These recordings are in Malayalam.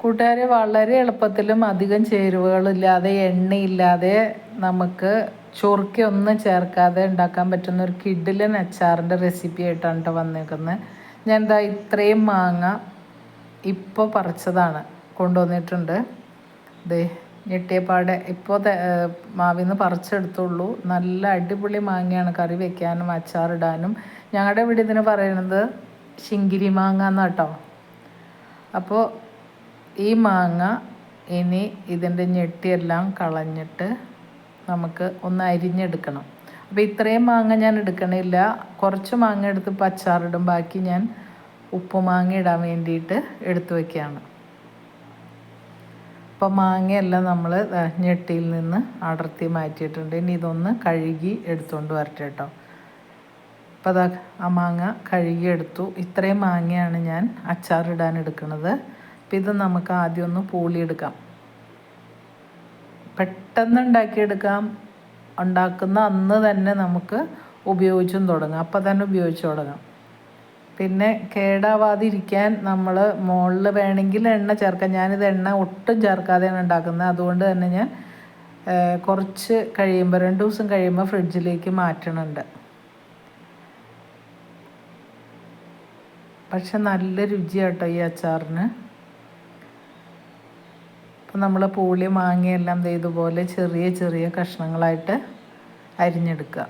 കൂട്ടുകാരെ വളരെ എളുപ്പത്തിലും അധികം ചേരുവകളില്ലാതെ എണ്ണയില്ലാതെ നമുക്ക് ചൊറുക്കി ഒന്നും ചേർക്കാതെ ഉണ്ടാക്കാൻ പറ്റുന്ന ഒരു കിഡിലൻ അച്ചാറിന്റെ റെസിപ്പി ആയിട്ടാണ് കേട്ടോ വന്നേക്കുന്നത് ഞാൻ എന്താ ഇത്രയും മാങ്ങ ഇപ്പോൾ പറിച്ചതാണ് കൊണ്ടുവന്നിട്ടുണ്ട്. ദേ ഞെട്ടിയപ്പാടെ ഇപ്പോൾ മാവിൽ നിന്ന് പറിച്ചെടുത്തുള്ളൂ. നല്ല അടിപൊളി മാങ്ങയാണ് കറി വെക്കാനും അച്ചാറിടാനും. ഞങ്ങളുടെ ഇവിടെ ഇതിന് പറയുന്നത് ശിങ്കിരി മാങ്ങ എന്നാട്ടോ അപ്പോൾ ഈ മാങ്ങ ഇനി ഇതിന്റെ ഞെട്ടിയെല്ലാം കളഞ്ഞിട്ട് നമുക്ക് ഒന്ന് അരിഞ്ഞെടുക്കണം. അപ്പോൾ ഇത്രയും മാങ്ങ ഞാൻ എടുക്കണില്ല. കുറച്ച് മാങ്ങ എടുത്ത് പച്ചാറിടും. ബാക്കി ഞാൻ ഉപ്പുമാങ്ങ ഇടാൻ വേണ്ടിയിട്ട് എടുത്തു വയ്ക്കുകയാണ് അപ്പോൾ മാങ്ങയെല്ലാം നമ്മൾ ഞെട്ടിയിൽ നിന്ന് അടർത്തി മാറ്റിയിട്ടുണ്ട്. ഇനി ഇതൊന്ന് കഴുകി എടുത്തുകൊണ്ട് വരട്ടെ കേട്ടോ. അപ്പോൾ അതാ ആ മാങ്ങ കഴുകി എടുത്തു. ഇത്രയും മാങ്ങയാണ് ഞാൻ അച്ചാറിടാൻ എടുക്കുന്നത്. അപ്പം ഇത് നമുക്ക് ആദ്യം ഒന്ന് പൂളിയെടുക്കാം. പെട്ടെന്ന് ഉണ്ടാക്കിയെടുക്കാം. ഉണ്ടാക്കുന്ന അന്ന് തന്നെ നമുക്ക് ഉപയോഗിച്ചും തുടങ്ങാം. അപ്പം തന്നെ ഉപയോഗിച്ച് തുടങ്ങാം. പിന്നെ കേടാവാതിരിക്കാൻ നമ്മൾ മുകളിൽ വേണമെങ്കിൽ എണ്ണ ചേർക്കാം. ഞാനിത് എണ്ണ ഒട്ടും ചേർക്കാതെയാണ് ഉണ്ടാക്കുന്നത്. അതുകൊണ്ട് തന്നെ ഞാൻ കുറച്ച് കഴിയുമ്പോൾ രണ്ട് ദിവസം കഴിയുമ്പോൾ ഫ്രിഡ്ജിലേക്ക് മാറ്റണുണ്ട്. പക്ഷെ നല്ല രുചിയാട്ടോ ഈ അച്ചാറിന്. അപ്പം നമ്മൾ പൂളി മാങ്ങയെല്ലാം ഇതുപോലെ ചെറിയ ചെറിയ കഷ്ണങ്ങളായിട്ട് അരിഞ്ഞെടുക്കുക.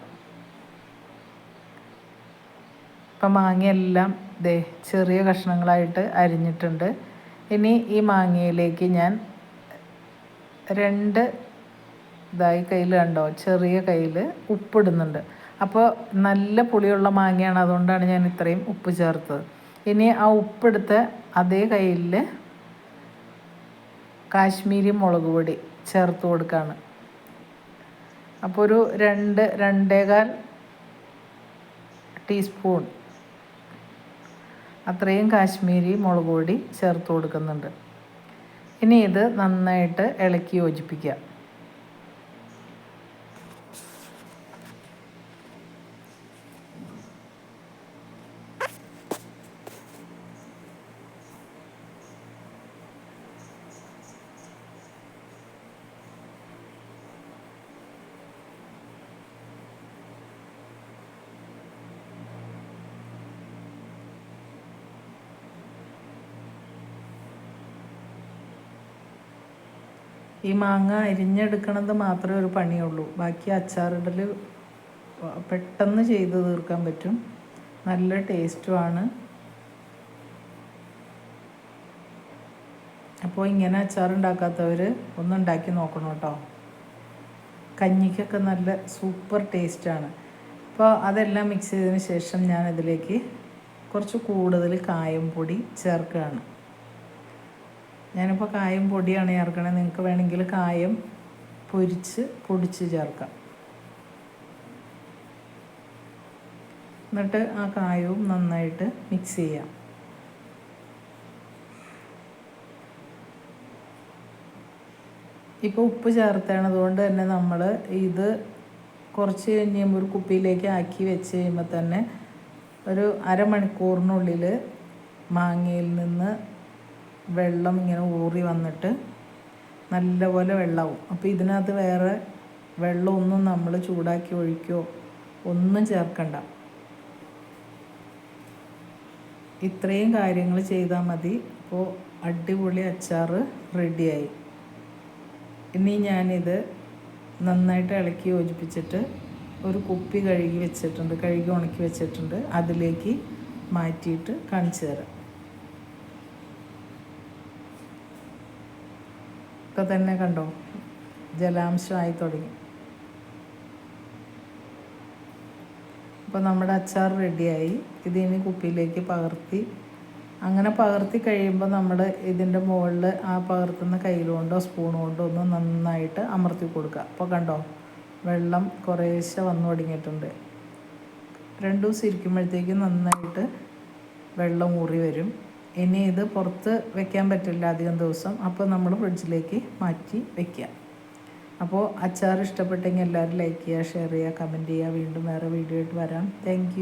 ഇപ്പം മാങ്ങയെല്ലാം ദേ ചെറിയ കഷ്ണങ്ങളായിട്ട് അരിഞ്ഞിട്ടുണ്ട്. ഇനി ഈ മാങ്ങയിലേക്ക് ഞാൻ രണ്ട് ഇതായി കയ്യിൽ കണ്ടോ? ചെറിയ കയ്യിൽ ഉപ്പിടുന്നുണ്ട്. അപ്പോൾ നല്ല പുളിയുള്ള മാങ്ങയാണ് അതുകൊണ്ടാണ് ഞാൻ ഇത്രയും ഉപ്പ് ചേർത്തത്. ഇനി ആ ഉപ്പെടുത്ത് അതേ കയ്യിൽ കാശ്മീരി മുളക് പൊടി ചേർത്ത് കൊടുക്കുകയാണ് അപ്പോൾ ഒരു രണ്ട് രണ്ടേകാൽ ടീസ്പൂൺ അത്രയും കാശ്മീരി മുളക് പൊടി ചേർത്ത് കൊടുക്കുന്നുണ്ട്. ഇനി ഇത് നന്നായിട്ട് ഇളക്കി യോജിപ്പിക്കുക. ഈ മാങ്ങ അരിഞ്ഞെടുക്കണത് മാത്രമേ ഒരു പണിയുള്ളൂ. ബാക്കി അച്ചാറിടൽ പെട്ടെന്ന് ചെയ്ത് തീർക്കാൻ പറ്റും. നല്ല ടേസ്റ്റുമാണ്. അപ്പോൾ ഇങ്ങനെ അച്ചാർ ഉണ്ടാക്കാത്തവർ ഒന്ന് ഉണ്ടാക്കി നോക്കണം കേട്ടോ. കഞ്ഞിക്കൊക്കെ നല്ല സൂപ്പർ ടേസ്റ്റാണ്. അപ്പോൾ അതെല്ലാം മിക്സ് ചെയ്തതിന് ശേഷം ഞാൻ ഇതിലേക്ക് കുറച്ച് കൂടുതൽ കായം പൊടി ചേർക്കുകയാണ്. ഞാനിപ്പോൾ കായം പൊടിയാണ് ചേർക്കണത് നിങ്ങൾക്ക് വേണമെങ്കിൽ കായം പൊരിച്ച് പൊടിച്ച് ചേർക്കാം. എന്നിട്ട് ആ കായവും നന്നായിട്ട് മിക്സ് ചെയ്യാം. ഇപ്പോൾ ഉപ്പ് ചേർത്തണത് കൊണ്ട് തന്നെ നമ്മൾ ഇത് കുറച്ച് കഴിഞ്ഞുമ്പോൾ ഒരു കുപ്പിയിലേക്ക് ആക്കി വെച്ച് കഴിയുമ്പോൾ തന്നെ ഒരു അരമണിക്കൂറിനുള്ളിൽ മാങ്ങയിൽ നിന്ന് വെള്ളം ഇങ്ങനെ ഊറി വന്നിട്ട് നല്ലപോലെ വെള്ളമാവും അപ്പോൾ ഇതിനകത്ത് വേറെ വെള്ളമൊന്നും നമ്മൾ ചൂടാക്കി ഒഴിക്കോ ഒന്നും ചേർക്കണ്ട. ഇത്രയും കാര്യങ്ങൾ ചെയ്താൽ മതി. അപ്പോൾ അടിപൊളി അച്ചാർ റെഡിയായി. ഇനി ഞാനിത് നന്നായിട്ട് ഇളക്കി യോജിപ്പിച്ചിട്ട് ഒരു കുപ്പി കഴുകി വെച്ചിട്ടുണ്ട് കഴുകി ഉണക്കി വെച്ചിട്ടുണ്ട്. അതിലേക്ക് മാറ്റിയിട്ട് കാണിച്ചു തരാം. ഒക്കെ തന്നെ കണ്ടോ? ജലാംശമായി തുടങ്ങി. അപ്പോൾ നമ്മുടെ അച്ചാർ റെഡിയായി. ഇതിനി കുപ്പിയിലേക്ക് പകർത്തി. അങ്ങനെ പകർത്തി കഴിയുമ്പോൾ നമ്മൾ ഇതിന്റെ മുകളിൽ ആ പകർത്തുന്ന കയ്യിൽ കൊണ്ടോ സ്പൂൺ കൊണ്ടോ ഒന്ന് നന്നായിട്ട് അമർത്തി കൊടുക്കുക. അപ്പോൾ കണ്ടോ? വെള്ളം കുറേശ്ശെ വന്നു തുടങ്ങിയിട്ടുണ്ട്. രണ്ടു ദിവസം ഇരിക്കുമ്പോഴത്തേക്കും നന്നായിട്ട് വെള്ളം ഊറി വരും. ഇനി ഇത് പുറത്ത് വെക്കാൻ പറ്റില്ല അധികം ദിവസം. അപ്പോൾ നമ്മൾ ഫ്രിഡ്ജിലേക്ക് മാറ്റി വെക്കുക. അപ്പോൾ അച്ചാർ ഇഷ്ടപ്പെട്ടെങ്കിൽ എല്ലാവരും ലൈക്ക് ചെയ്യുക ഷെയർ ചെയ്യുക കമന്റ് ചെയ്യുക. വീണ്ടും വേറെ വീഡിയോ ആയിട്ട് വരാം. താങ്ക്